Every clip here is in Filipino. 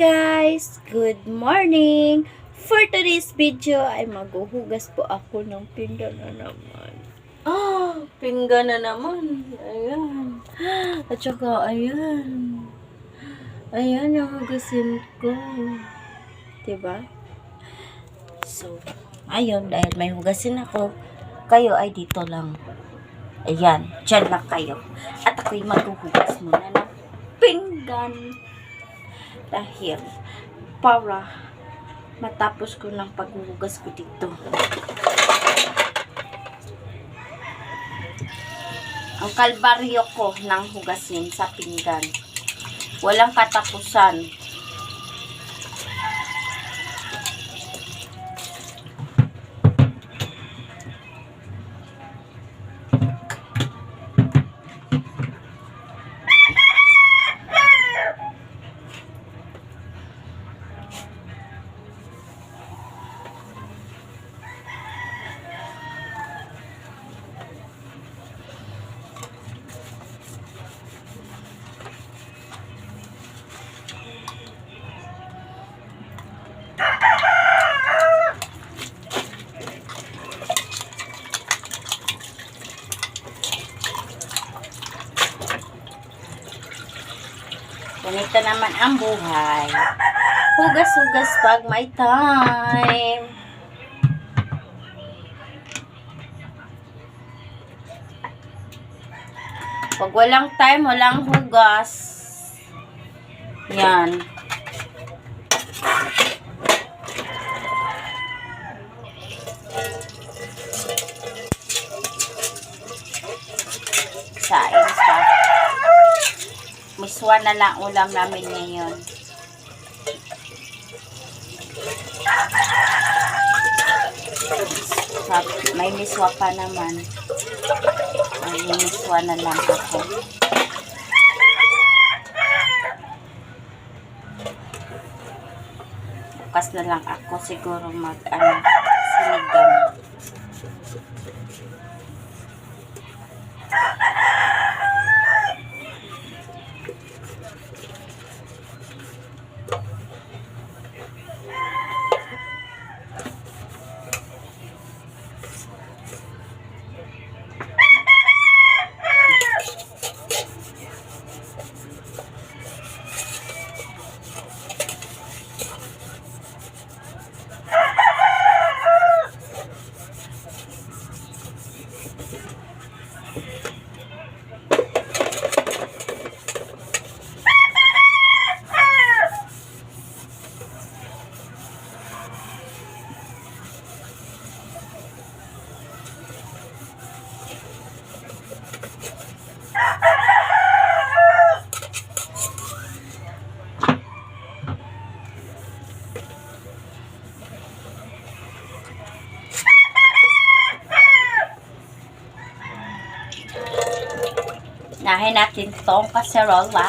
guys! Good morning! For today's video ay maghuhugas po ako ng pinggan na naman. Ah, pinggan na naman. Ayan. At saka, ayan. Ayan yung hugasin ko. Diba? So, ayun, dahil may hugasin ako, kayo ay dito lang. Ayan, dyan lang kayo. At ako'y maghuhugas muna ng pinggan. Dahil, para matapos ko ng paghuhugas ko dito. Ang kalbaryo ko ng hugasin sa pinggan. Walang katapusan. Ganito naman ang buhay. Hugas-hugas pag may time. Pag walang time, walang hugas. Yan. Sain Miswa na lang ulam namin ngayon. May miswa pa naman. May miswa na lang ako. Bukas na lang ako siguro mag ano, นัดถึงสองพันรองบา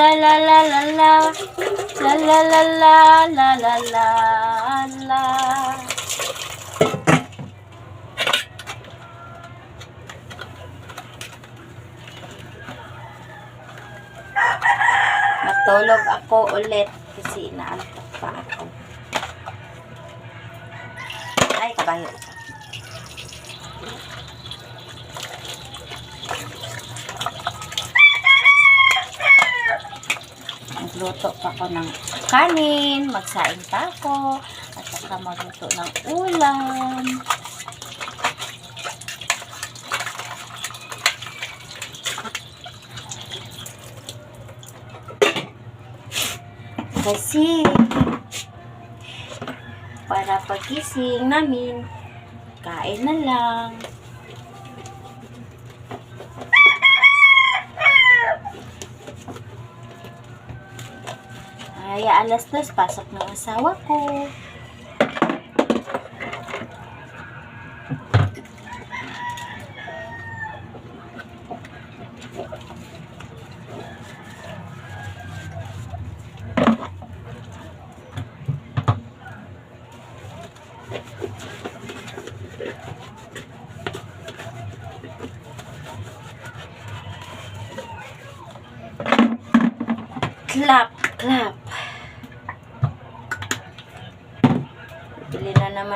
La la la la la. La la la la la la la la. Matulog ako ulit Magluto pa ako ng kanin, magsaing pa ako, at saka magluto ng ulam. Kasi, para pagising namin, kain na lang. Ay, alas dos, pasok ng asawa ko.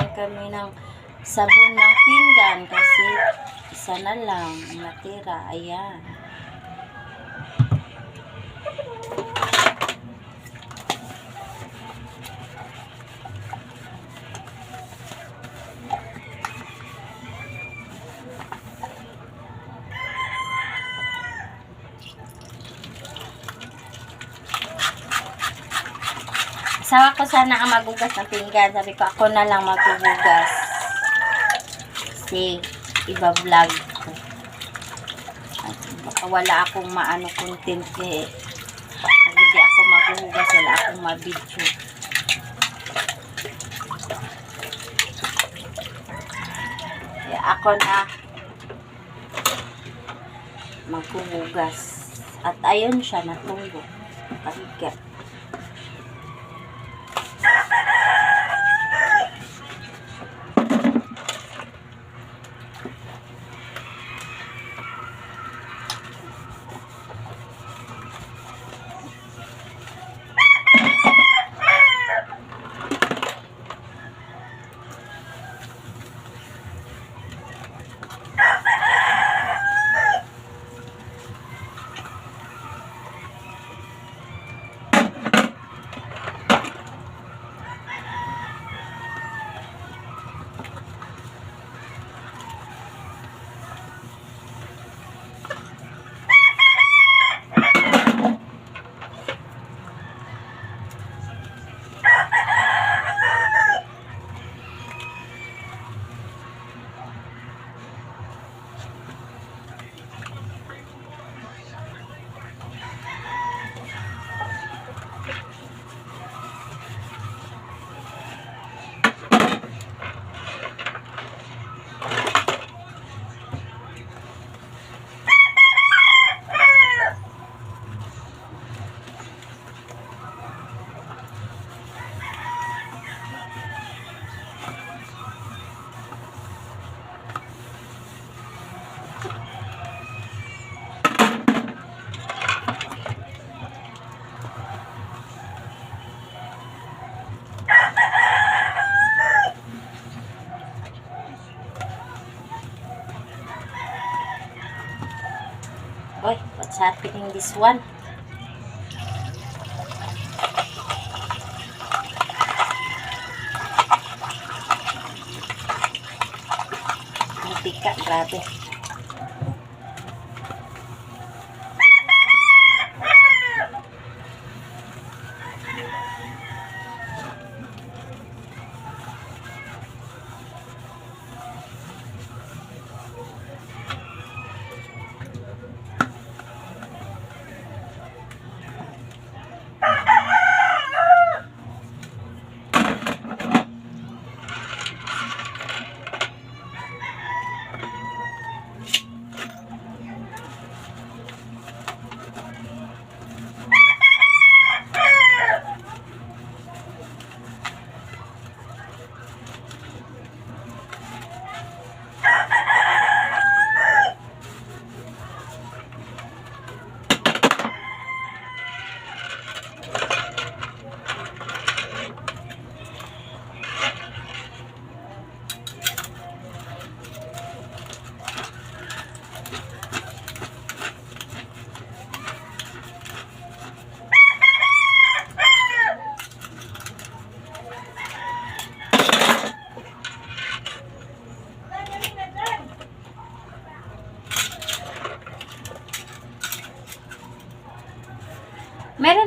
Naman kami ng sabon ng pinggan kasi isa na lang ang natira. Ayan. Asawa ko sana ang magugas ng pinggan. Sabi ko, ako na lang magugugas. Kasi, iba-vlog ko. At baka wala akong maano content eh. Hindi ako magugugas, wala akong mabidyo. Kaya ako na maghuhugas. At ayun siya, natunggo. Kahiga. What's happening this one? Mantika, grabe.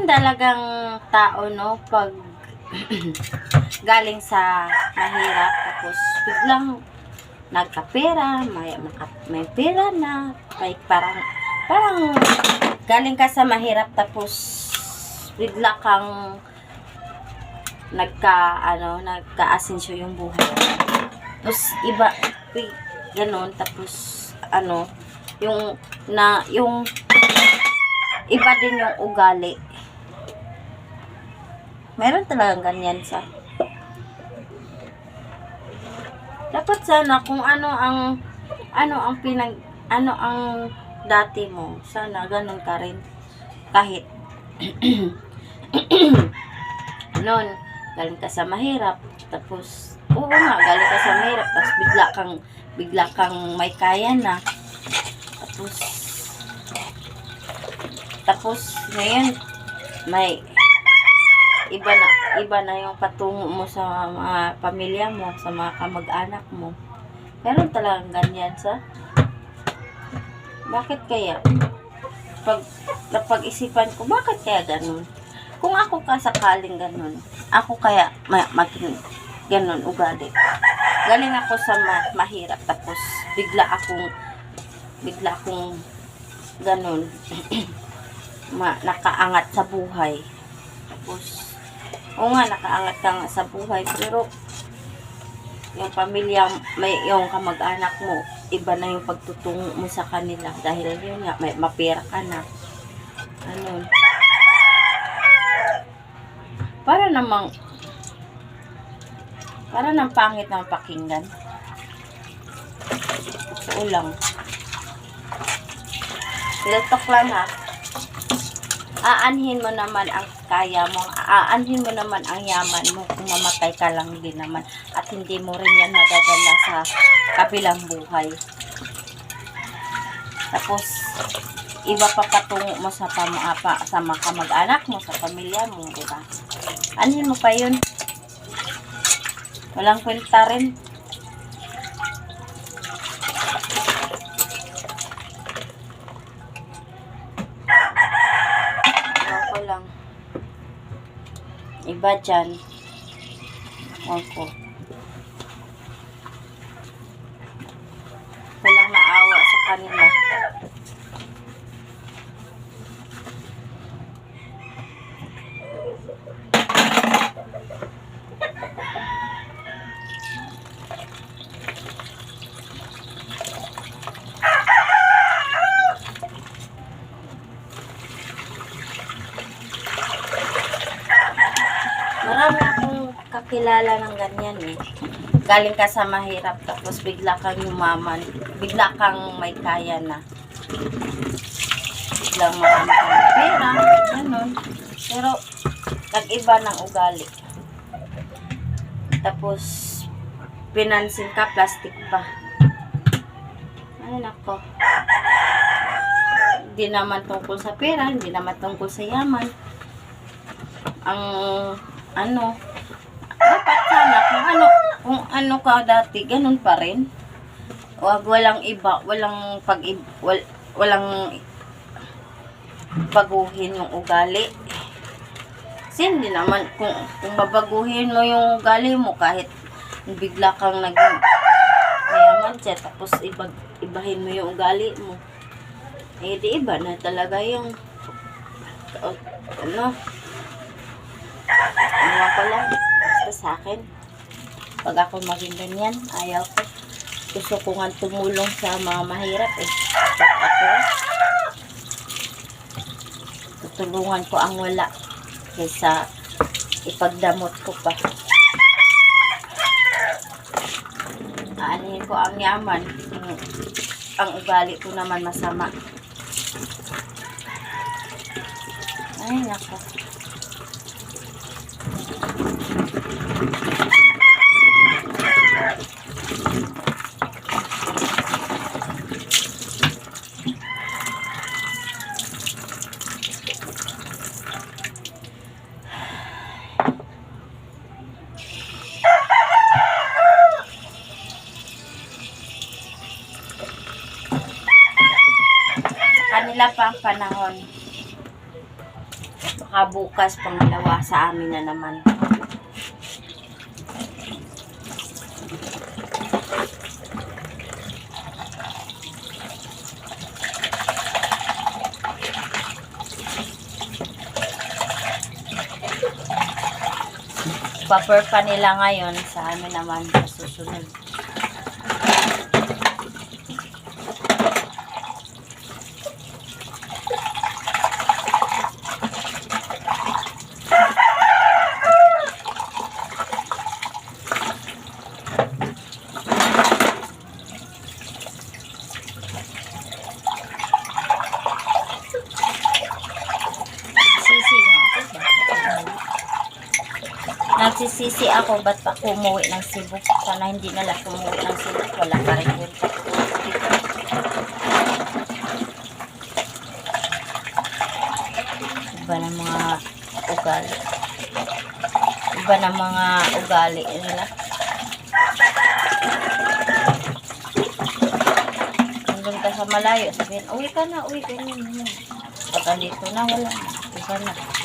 Talagang tao, no, pag galing sa mahirap, tapos biglang nagkapera, may, may pera na, may parang, parang galing ka sa mahirap, tapos bigla kang nagka, ano, nagka-asensyo yung buhay. Tapos, iba, pi- ganun, tapos, ano, yung, na, yung, iba din yung ugali. Meron talagang ganyan sa, dapat sana kung ano ang, ano ang pinag, ano ang dati mo, sana ganun ka rin. Kahit, noon, galing ka sa mahirap, tapos, oo nga, galing ka sa mahirap, tapos bigla kang, bigla kang may kaya na, tapos, tapos, ngayon, may, iba na, iba na yung patungo mo sa mga pamilya mo, sa mga kamag-anak mo. Meron talagang ganyan sa, bakit kaya? Pag, napag-isipan ko, bakit kaya ganun? Kung ako ka sakaling ganun, ako kaya ma- maging ganun ugali. Galing ako sa ma- mahirap, tapos bigla akong, bigla akong ganun, ma- nakaangat sa buhay. Tapos, oo nga, nakaangat ka nga sa buhay, pero yung pamilya, may yung kamag-anak mo, iba na yung pagtutungo mo sa kanila dahil yun nga, may mapera ka na. Ano? Para namang para nang pangit ng pakinggan. Totoo lang. Pilatok lang ha aanhin mo naman ang kaya mo, aanhin mo naman ang yaman mo kung mamatay ka lang din naman at hindi mo rin yan madadala sa kabilang buhay. Tapos, iba pa patungo mo sa pamapa, sa mga kamag-anak mo, sa pamilya mo, di ba? Anhin mo pa yun. Walang kwenta rin. Ako lang. Iba dyan. Ako. Walang maawa sa kanila. Marami akong kakilala ng ganyan eh. Galing ka sa mahirap tapos bigla kang yumaman. Bigla kang may kaya na. Biglang marami kang pera. Ganun. Pero nag-iba ng ugali. Tapos pinansin ka, plastic pa. Ay nako. Hindi naman tungkol sa pera, hindi naman tungkol sa yaman. Ang ano, dapat sana kung ano, kung ano ka dati, ganun pa rin. Wag walang iba, walang pag wal, walang baguhin yung ugali. Kasi hindi naman, kung, kung babaguhin mo yung ugali mo, kahit bigla kang naging mayaman siya, tapos ibag, ibahin mo yung ugali mo. Eh, di iba na talaga yung, ano, ano ko basta sa akin. Pag ako maging ganyan, ayaw ko. Gusto ko nga tumulong sa mga mahirap eh. Pag ako, tutulungan ko ang wala kaysa ipagdamot ko pa. Aanin ko ang yaman. Ang ugali ko naman masama. Ay, nako. Kanila pa ang panahon. Baka bukas pangalawa sa amin na naman. Paper pa nila ngayon sa amin naman sa susunod. Sisi nga ako ba? Ako, ba't ako umuwi ng Cebu? Sana hindi na lang umuwi ng Cebu. Wala pa rin yun. Iba ng mga ugali. Iba ng mga ugali nila. Nandun ka sa malayo, sabihin, uwi ka na, uwi, ganyan, ganyan. Pag andito na, wala na. Iba na.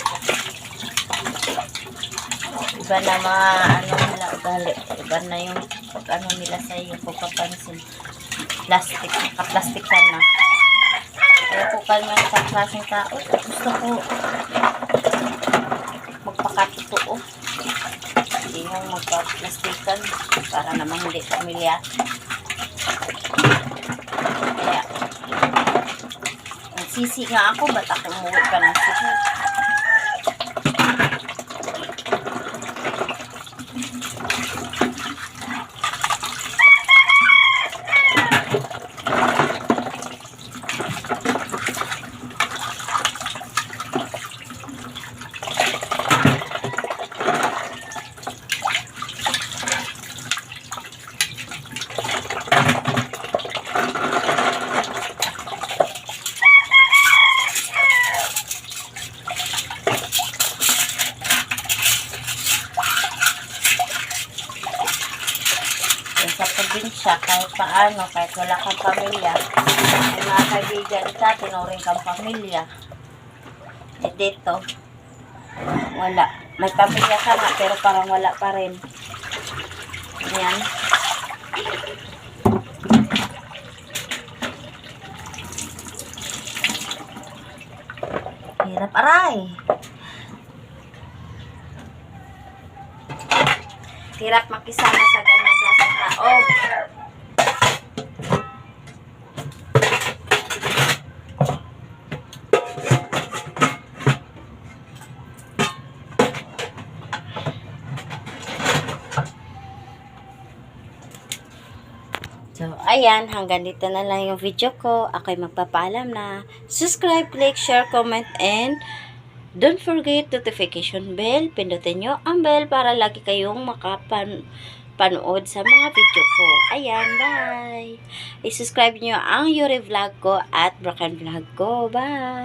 Iba na mga ano nila ugali. Iba na yung pag ano nila sa iyo pagpapansin. Plastic, naka-plastic ka na. Kaya po kalma sa klaseng tao. Gusto ko magpakatotoo. Hindi yung magpa-plastikan para naman hindi pamilya. Kaya, nagsisi nga ako, ba't ako umuwi pa ng Cebu? Yan sa probinsya, kahit paano, kahit wala kang pamilya, may mga kaibigan ka, tinuring kang pamilya. Eh dito, wala. May pamilya ka nga, pero parang wala pa rin. Yan. Hirap aray. Hirap makisama ayan, hanggang dito na lang yung video ko. Ako'y magpapaalam na. Subscribe, click, share, comment, and don't forget notification bell. Pindutin nyo ang bell para lagi kayong makapan panood sa mga video ko. Ayan, bye! I-subscribe nyo ang Yuri Vlog ko at Broken Vlog ko. Bye!